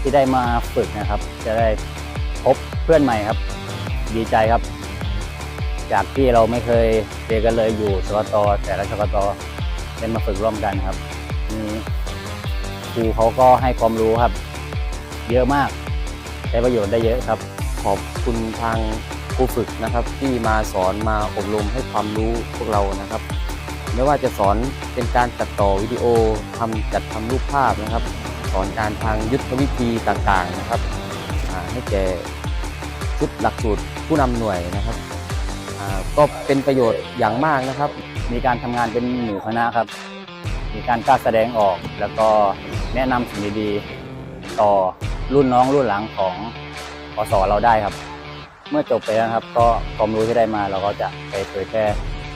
ที่ได้มาฝึกนะครับ จะได้พบเพื่อนใหม่ครับ ดีใจครับ จากที่เราไม่เคยเจอกันเลยอยู่สกตแต่ละสกตเป็นมาฝึกร่วมกันครับนี่ครูเขาก็ให้ความรู้ครับ เยอะมาก ใช้ประโยชน์ได้เยอะครับ ขอบคุณทางครูฝึกนะครับ ที่มาสอนมาอบรมให้ความรู้พวกเรานะครับ ไม่ว่าจะสอนเป็นการตัดต่อวิดีโอทำจัดทำรูปภาพนะครับ สอนการทางยุทธวิธีต่างๆนะครับให้แก่ชุดหลักสูตรผู้นำหน่วยนะครับก็เป็นประโยชน์อย่างมากนะครับ มีการทำงานเป็นหมู่คณะครับ มีการกล้าแสดงออก แล้วก็แนะนำสิ่งดีๆต่อรุ่นน้องรุ่นหลังของอสเราได้ครับ เมื่อจบไปแล้วครับ ก็ความรู้ที่ได้มาเราก็จะไปเผยแพร่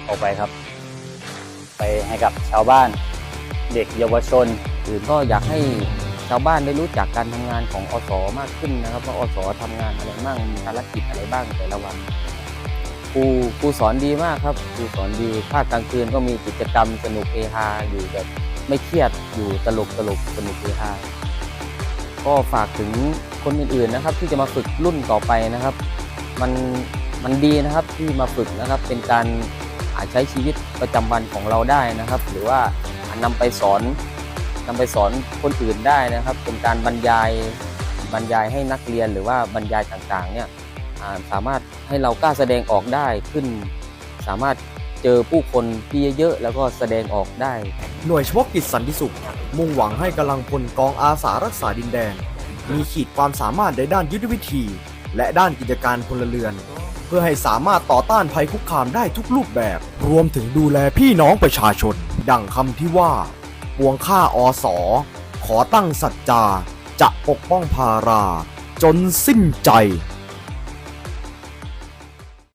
ออกไปครับ ไปให้กับชาวบ้านเด็กเยาวชน อื่นก็อยากให้ชาวบ้านได้รู้จักการทำงานของอสมากขึ้นนะครับว่าอสทำงานอะไรบ้างมีภารกิจอะไรบ้างแต่ละวันครูครูสอนดีมากครับครูสอนดีภาคกลางคืนก็มีกิจกรรมสนุกเฮฮาอยู่แบบไม่เครียดอยู่ตลกตลกสนุกเฮฮาก็ฝากถึงคนอื่นๆนะครับ ที่จะมาฝึกรุ่นต่อไปนะครับ มันมันดีนะครับที่มาฝึกนะครับเป็นการ อาจใช้ชีวิตประจำวันของเราได้นะครับ หรือว่าอาจนำไปสอนนำไปสอนคนอื่นได้นะครับ เป็นการบรรยายบรรยายให้นักเรียนหรือว่าบรรยายต่างๆเนี่ยาสามารถให้เรากล้าแสดงออกได้ขึ้น สามารถเจอผู้คนที่เยอะๆแล้วก็แสดงออกได้ หน่วยเฉพาะกิจสันติสุข มุ่งหวังให้กำลังพลกองอาสารักษาดินแดน มีขีดความสามารถในด้านยุทธวิธี และด้านกิจการพลเรือน เพื่อให้สามารถต่อต้านภัยคุกคามได้ทุกรูปแบบ รวมถึงดูแลพี่น้องประชาชน ดังคำที่ว่าปวงข้าอสอขอตั้งสัจจา จะปกป้องพารา จนสิ้นใจ